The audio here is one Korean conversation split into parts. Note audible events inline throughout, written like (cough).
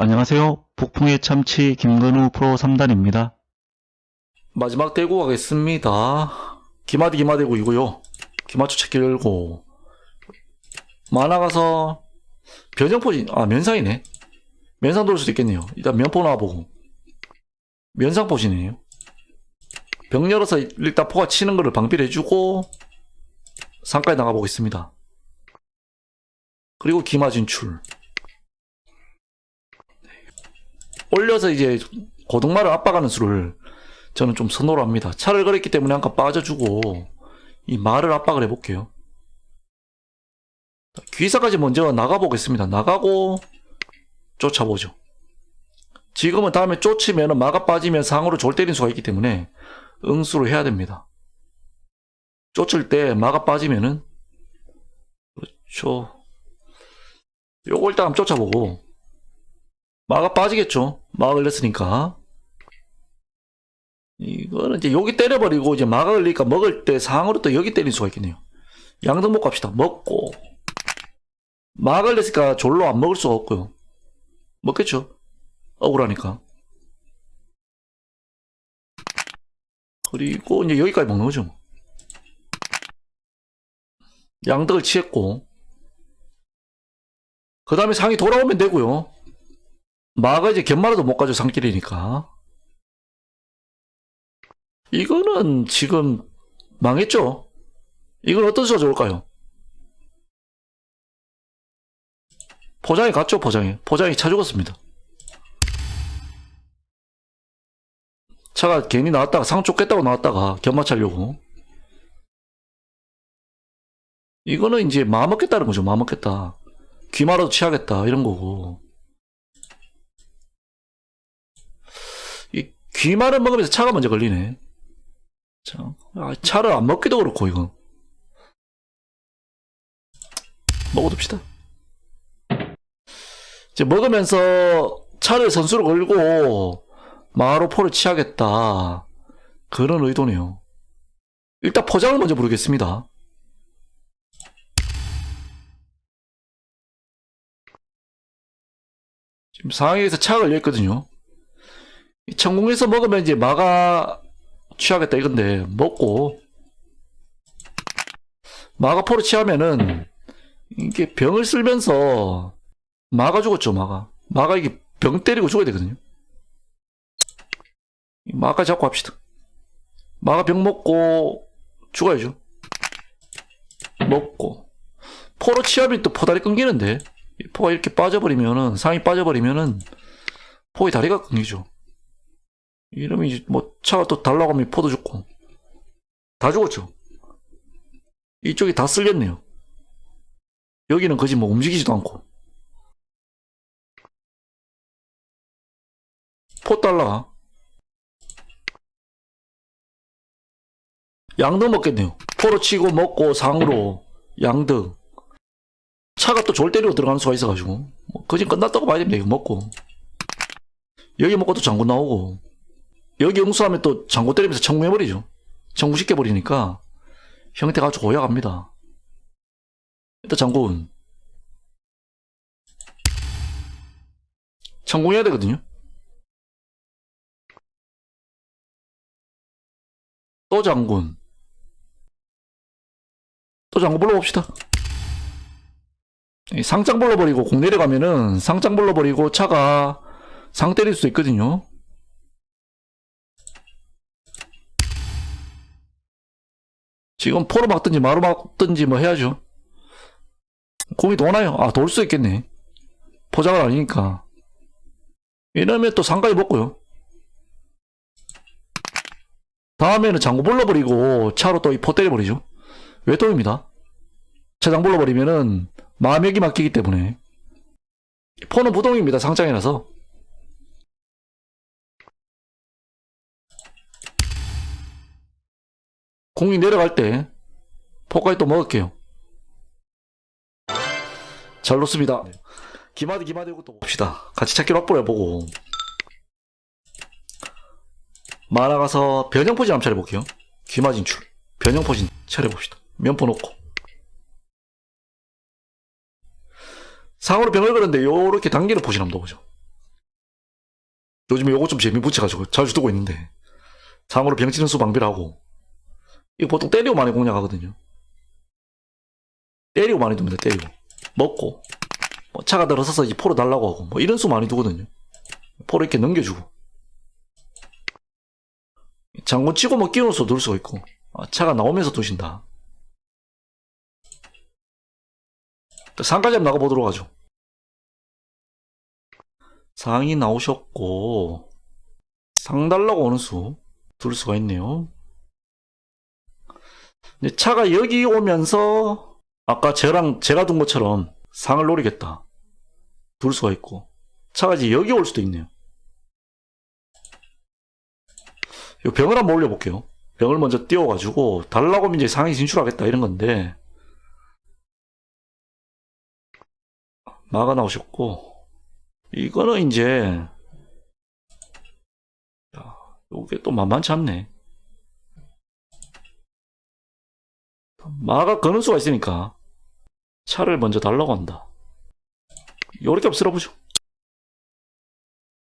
안녕하세요. 북풍의 참치 김건우 프로 3단입니다. 마지막 대구 가겠습니다. 기마디 기마대구이고요. 기마초 찾기 열고 만화 가서 변형포지 아 면상이네. 면상 돌 수도 있겠네요. 일단 면포 나와보고 면상 포지네요. 병 열어서 일단 포가 치는 거를 방비를 해주고 상가에 나가보겠습니다. 그리고 기마 진출. 올려서 이제 고등마를 압박하는 수를 저는 좀 선호를 합니다. 차를 걸었기 때문에 한칸 빠져주고 이 말을 압박을 해볼게요. 귀사까지 먼저 나가보겠습니다. 나가고 쫓아보죠. 지금은 다음에 쫓으면 마가 빠지면 상으로 졸 때리는 수가 있기 때문에 응수를 해야 됩니다. 쫓을 때 마가 빠지면은 그렇죠. 요거 일단 한번 쫓아보고 마가 빠지겠죠. 마가 걸렸으니까. 이거는 이제 여기 때려버리고 이제 마가 걸리니까 먹을 때 상으로 또 여기 때릴 수가 있겠네요. 양등목 갑시다. 먹고. 마가 걸렸으니까 졸로 안 먹을 수가 없고요. 먹겠죠. 억울하니까. 그리고 이제 여기까지 먹는 거죠. 양득을 취했고. 그 다음에 상이 돌아오면 되고요. 마가 이제 견마라도 못 가죠, 상길이니까. 이거는 지금 망했죠? 이건 어떤 수가 좋을까요? 포장이 갔죠, 포장이. 포장이 차 죽었습니다. 차가 괜히 나왔다가 상 쫓겠다고 나왔다가 견마 차려고. 이거는 이제 마음 먹겠다는 거죠, 마음 먹겠다. 귀마라도 취하겠다, 이런 거고. 이 귀마를 먹으면서 차가 먼저 걸리네. 자, 아, 차를 안 먹기도 그렇고, 이거. 먹어둡시다. 이제 먹으면서 차를 선수로 걸고, 마로포를 취하겠다. 그런 의도네요. 일단 포장을 먼저 부르겠습니다. 지금 상황에서 차가 걸려있거든요. 이 천공에서 먹으면 이제 마가 취하겠다 이건데 먹고. 마가 포로 취하면은 이게 병을 쓸면서 마가 죽었죠 마가. 마가 이게 병 때리고 죽어야 되거든요. 이 마가 잡고 합시다. 마가 병 먹고 죽어야죠. 먹고. 포로 취하면 또 포다리 끊기는데 이 포가 이렇게 빠져버리면은 상이 빠져버리면은 포의 다리가 끊기죠 이제 뭐 차가 또 달라고 하면 포도 죽고 다 죽었죠. 이쪽이 다 쓸렸네요. 여기는 거지 뭐 움직이지도 않고 포 달라 양등 먹겠네요. 포로 치고 먹고 상으로 양등 차가 또 졸 때리고 들어가는 수가 있어가지고 뭐 거진 끝났다고 봐야 됩니다. 이거 먹고 여기 먹고 또 장군 나오고 여기 응수하면 또 장고 때리면서 청구해버리죠. 청구시켜버리니까 형태가 아주 고약합니다. 일단 장군. 청구해야 되거든요. 또 장군. 또 장군 불러봅시다. 이 상장 불러버리고 공 내려가면은 상장 불러버리고 차가 상 때릴 수 있거든요. 지금 포로 막든지 마로 막든지 뭐 해야죠. 공이 도나요? 아, 돌 수 있겠네. 포장은 아니니까. 이러면 또 상가에 먹고요. 다음에는 장구 불러버리고 차로 또 이 포 때려버리죠. 외동입니다. 차장 불러버리면은 마명이 막히기 때문에. 포는 부동입니다. 상장이라서. 공이 내려갈 때 포까지 또 먹을게요. 잘 놓습니다. 기마디 기마디 이것도 봅시다. 같이 찾기로 확보를 해보고 만화 가서 변형포진 한번 차려볼게요. 귀마 진출 변형포진 차려봅시다. 면포 놓고 상으로 병을 걸었는데 요렇게 당기는 포진 한번 넣어보죠. 요즘에 요거 좀 재미 붙여가지고 자주 두고 있는데 상으로 병 치는 수 방비라고 이거 보통 때리고 많이 공략하거든요. 때리고 많이 둡니다 때리고. 먹고. 뭐 차가 들어서서 이 포로 달라고 하고 뭐 이런 수 많이 두거든요. 포로 이렇게 넘겨주고. 장군 치고 뭐 끼워서 둘 수가 있고. 아, 차가 나오면서 두신다. 상까지 한번 나가보도록 하죠. 상이 나오셨고 상 달라고 오는 수 둘 수가 있네요. 차가 여기 오면서 아까 저랑 제가 둔 것처럼 상을 노리겠다 둘 수가 있고 차가 이제 여기 올 수도 있네요. 이 병을 한번 올려볼게요. 병을 먼저 띄워가지고 달라고 하면 이제 상이 진출하겠다 이런 건데 마가 나오셨고 이거는 이제 요게 또 만만치 않네. 마가 거는 수가 있으니까 차를 먼저 달라고 한다. 요렇게 한번 쓸어보죠.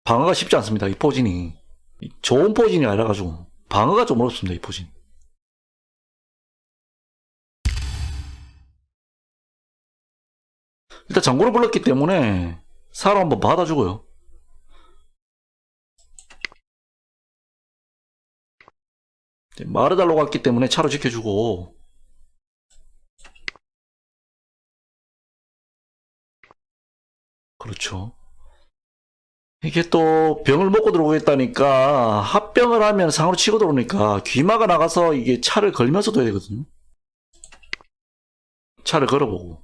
방어가 쉽지 않습니다. 이 포진이. 이 좋은 포진이 아니라가지고 방어가 좀 어렵습니다. 이 포진. 일단 장구를 불렀기 때문에 사람 한번 받아주고요. 이제 마르달로 갔기 때문에 차로 지켜주고 그렇죠. 이게 또 병을 먹고 들어오겠다니까 합병을 하면 상으로 치고 들어오니까 귀마가 나가서 이게 차를 걸면서 둬야 되거든요. 차를 걸어보고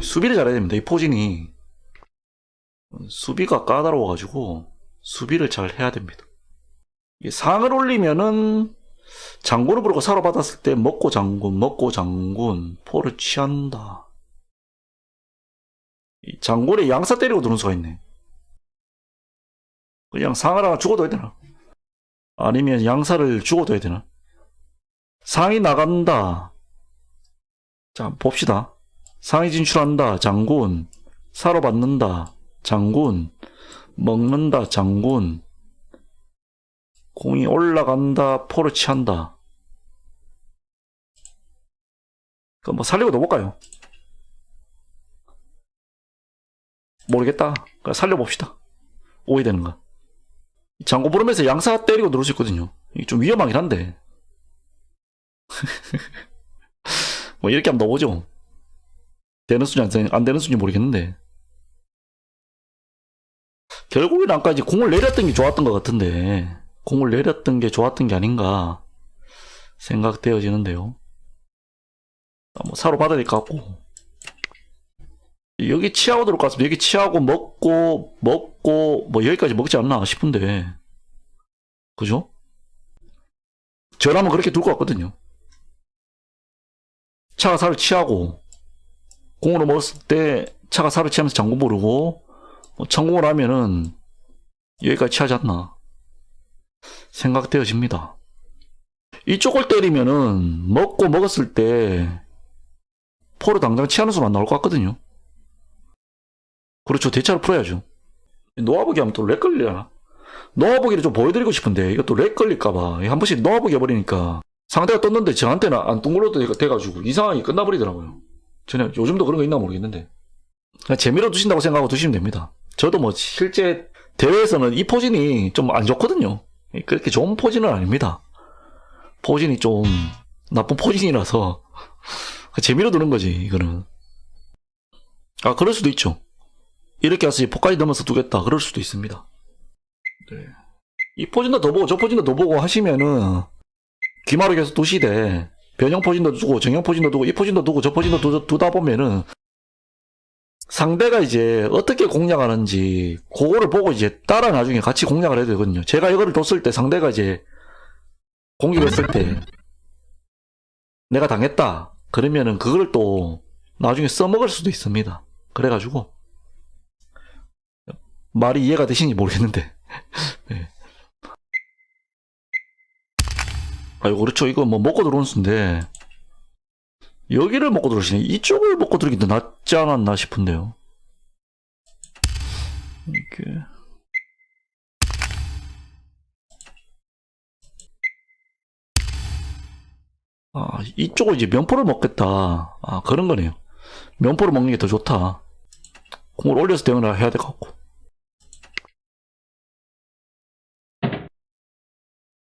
수비를 잘해야 됩니다. 이 포진이 수비가 까다로워가지고 수비를 잘 해야 됩니다. 상을 올리면은 장군을 부르고 사러 받았을 때 먹고 장군, 먹고 장군, 포를 취한다. 이 장군에 양사 때리고 드는 수가 있네. 그냥 상을 하나 죽어둬야 되나? 아니면 양사를 죽어둬야 되나? 상이 나간다. 자, 봅시다. 상이 진출한다. 장군. 사러 받는다. 장군. 먹는다. 장군. 공이 올라간다. 포를 취한다. 그럼 뭐 살리고 넣어볼까요? 모르겠다. 그냥 살려봅시다. 오해되는 거. 장고 부르면서 양사 때리고 누를 수 있거든요. 이게 좀 위험하긴 한데. (laughs) 뭐 이렇게 한번 넣어보죠. 되는 수지 안, 안 되는 수지 모르겠는데. 결국엔 이제 공을 내렸던 게 좋았던 것 같은데. 공을 내렸던 게 좋았던 게 아닌가 생각되어지는데요. 아, 뭐 사로 받아야 될 것 같고. 여기 치하고 들어올 것 같습니다. 여기 치하고 먹고, 먹고, 뭐 여기까지 먹지 않나 싶은데. 그죠? 저라면 그렇게 둘 것 같거든요. 차가 살을 취하고, 공으로 먹었을 때 차가 살을 취하면서 장군 부르고, 뭐 성공을 하면은 여기까지 취하지 않나 생각되어집니다. 이쪽을 때리면은 먹고 먹었을 때 포로 당장 취하는 수만 나올 것 같거든요. 그렇죠. 대차를 풀어야죠. 놓아보기 하면 또 렉 걸리려나? 놓아보기를 좀 보여드리고 싶은데 이것도 렉 걸릴까봐 한 번씩 놓아보기 해버리니까 상대가 떴는데 저한테는 안 뜬걸로 돼가지고 이상하게 끝나버리더라고요. 전혀 요즘도 그런 거 있나 모르겠는데 재미로 두신다고 생각하고 두시면 됩니다. 저도 뭐 실제 대회에서는 이 포진이 좀 안 좋거든요. 그렇게 좋은 포진은 아닙니다. 포진이 좀 나쁜 포진이라서 (laughs) 재미로 두는 거지 이거는. 아 그럴 수도 있죠. 이렇게 해서 포까지 넘어서 두겠다 그럴 수도 있습니다. 네. 이 포진도 더 보고 저 포진도 더 보고 하시면은 귀마로 계속 두시되 변형 포진도 두고 정형 포진도 두고 이 포진도 두고 저 포진도 두, 두다 보면은 상대가 이제 어떻게 공략하는지 그거를 보고 이제 따라 나중에 같이 공략을 해야 되거든요. 제가 이거를 뒀을 때 상대가 이제 공격했을 때 내가 당했다. 그러면은 그걸 또 나중에 써먹을 수도 있습니다. 그래가지고 말이 이해가 되시는지 모르겠는데. 네. (laughs) 아유, 그렇죠. 이거 뭐 먹고 들어온 수인데, 여기를 먹고 들어오시네. 이쪽을 먹고 들어오긴 더 낫지 않았나 싶은데요. 이렇게. 아, 이쪽을 이제 면포를 먹겠다. 아, 그런 거네요. 면포를 먹는 게 더 좋다. 공을 올려서 대응을 해야 될 것 같고.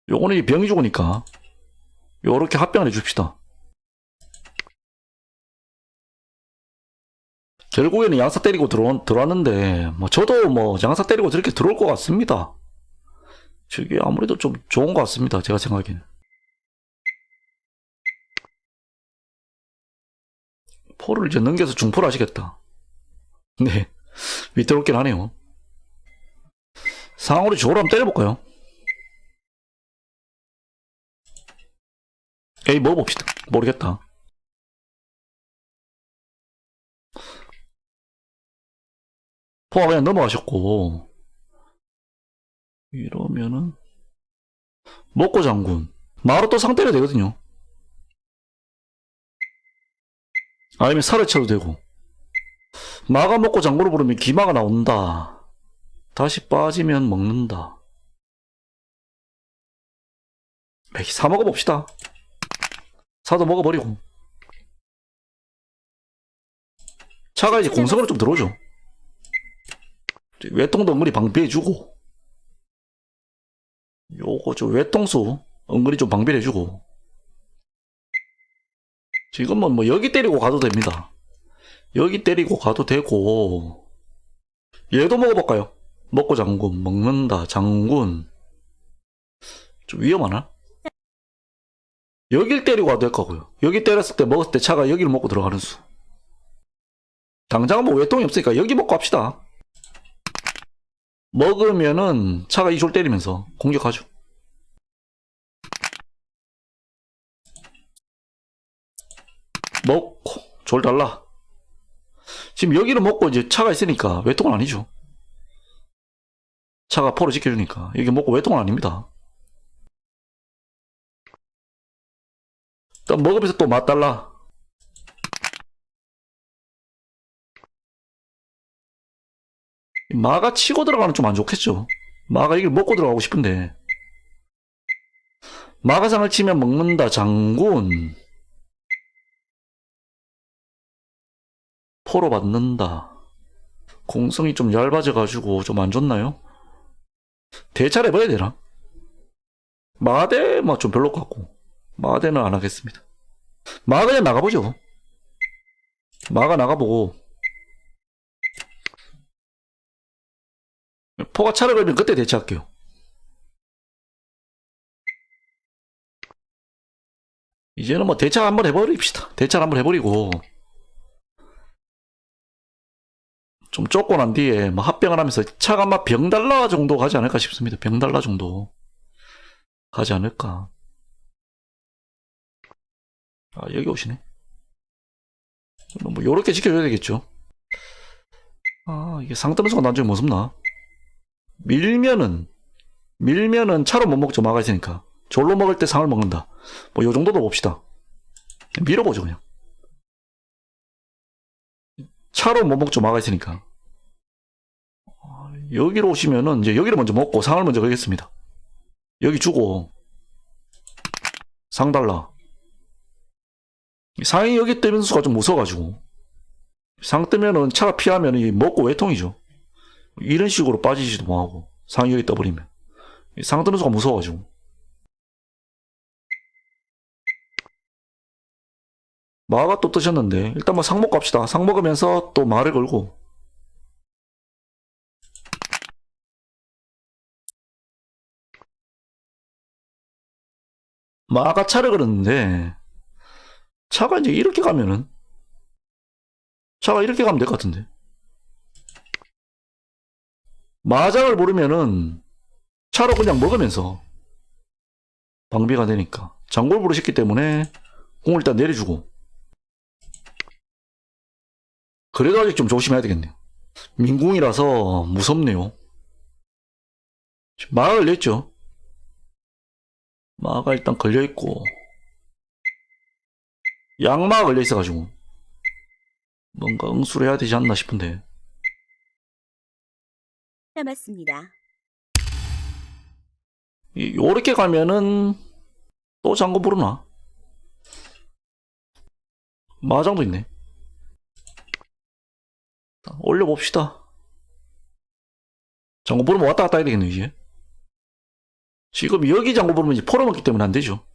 요거는 이 병이 죽으니까, 요렇게 합병을 해줍시다. 결국에는 양사 때리고 들어, 들어왔는데, 뭐, 저도 뭐, 양사 때리고 저렇게 들어올 것 같습니다. 저게 아무래도 좀 좋은 것 같습니다. 제가 생각에는. 포를 이제 넘겨서 중포를 하시겠다. 네. (laughs) 위태롭긴 하네요. 상으로 저걸 한번 때려볼까요? 에이, 먹어봅시다. 모르겠다. 포가 그냥 넘어가셨고, 이러면은, 먹고 장군. 마로 또상 때려야 되거든요. 아니면 살을 쳐도 되고. 마가 먹고 장구를 부르면 기마가 나온다. 다시 빠지면 먹는다. 에이, 사 먹어봅시다. 사도 먹어버리고. 차가 이제 공성으로 좀 들어오죠. 외통도 은근히 방비해주고. 요거 저 외통수 은근히 좀 방비해주고. 지금은 뭐 여기 때리고 가도 됩니다. 여기 때리고 가도 되고 얘도 먹어볼까요? 먹고 장군 먹는다 장군 좀 위험하나? 여길 때리고 가도 될 거고요. 여기 때렸을 때 먹었을 때 차가 여기를 먹고 들어가는 수. 당장은 뭐 외통이 없으니까 여기 먹고 합시다. 먹으면은 차가 이줄 때리면서 공격하죠. 먹고 졸 달라. 지금 여기를 먹고 이제 차가 있으니까 외통은 아니죠. 차가 포를 지켜주니까 여기 먹고 외통은 아닙니다. 또 먹으면서 또 맛 달라. 마가 치고 들어가는 좀 안 좋겠죠. 마가 이걸 먹고 들어가고 싶은데. 마가상을 치면 먹는다 장군. 포로 받는다. 공성이 좀 얇아져가지고 좀 안 좋나요? 대차를 해봐야 되나? 마대 뭐 좀 별로 같고 마대는 안 하겠습니다. 마 그냥 나가보죠. 마가 나가보고 포가 차를 걸면 그때 대체할게요. 이제는 뭐 대차 한번 해버립시다. 대차 한번 해버리고 좀 쫓고 난 뒤에 뭐 합병을 하면서 차가 아마 병달라 정도 가지 않을까 싶습니다. 병달라 정도 가지 않을까. 아 여기 오시네. 뭐 요렇게 지켜줘야 되겠죠. 아 이게 상태면서가 나중에 무섭나? 밀면은 밀면은 차로 못 먹죠 마가 있으니까 졸로 먹을 때 상을 먹는다. 뭐 요 정도도 봅시다. 밀어보죠 그냥. 차로 못 먹죠 마가 있으니까. 아, 여기로 오시면은 이제 여기를 먼저 먹고 상을 먼저 걸겠습니다. 여기 주고 상 달라. 상이 여기 뜨면 수가 좀 무서워가지고 상 뜨면은 차가 피하면 이 먹고 외통이죠. 이런 식으로 빠지지도 뭐하고 상이 여기 떠버리면 상 수가 무서워가지고 마가 또 뜨셨는데 일단 뭐상 먹고 갑시다. 상 먹으면서 또 말을 걸고 마가 차를 걸었는데 차가 이제 이렇게 가면은 차가 이렇게 가면 될 것 같은데. 마장을 모르면은 차로 그냥 먹으면서 방비가 되니까 장골 부르셨기 때문에 공을 일단 내려주고. 그래도 아직 좀 조심해야 되겠네요. 민궁이라서 무섭네요. 마가 걸렸죠? 마가 일단 걸려있고 양마가 걸려 있어가지고 뭔가 응수를 해야 되지 않나 싶은데 남았습니다. 이- 요렇게 가면은 또 장고 부르나? 마장도 있네. 올려봅시다. 장구 부르면 왔다 갔다 해야 되겠네, 이제. 지금 여기 장구 부르면 이제 포로 먹기 때문에 안 되죠.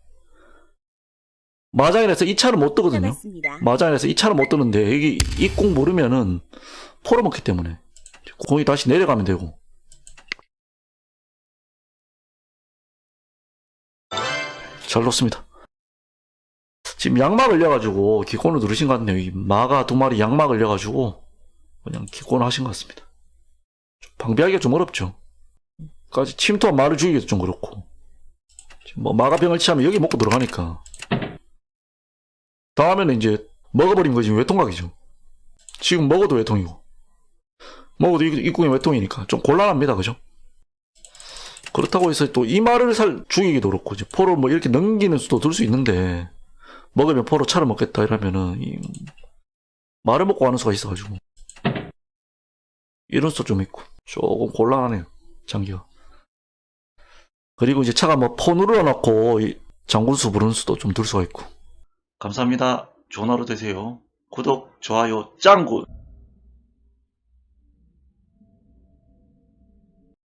마장이라서 이 차를 못 뜨거든요. 마장이라서 이 차를 못 뜨는데 여기 입궁 모르면은 포로먹기 때문에 공이 다시 내려가면 되고 잘 놓습니다. 지금 양막 걸려가지고 기권을 누르신 것 같네요. 이 마가 두 마리 양막 걸려가지고 그냥 기권을 하신 것 같습니다. 좀 방비하기가 좀 어렵죠. 까지 침투한 말을 죽이기도 좀 그렇고 뭐 마가병을 치하면 여기 먹고 들어가니까 다음에는 이제 먹어버린 거지 외통각이죠. 지금 먹어도 외통이고. 먹어도 이- 입궁이 외통이니까 좀 곤란합니다, 그죠? 그렇다고 해서 또 이 말을 살 죽이기도 그렇고 이제 포로 뭐 이렇게 넘기는 수도 들 수 있는데 먹으면 포로 차를 먹겠다 이러면은 이 말을 먹고 하는 수가 있어가지고. 이런 수도 좀 있고. 조금 곤란하네요 장기가 그리고 이제 차가 뭐 포 눌러놓고 이 장군수 부르는 수도 좀 들 수가 있고 감사합니다. 좋은 하루 되세요. 구독, 좋아요, 짱구!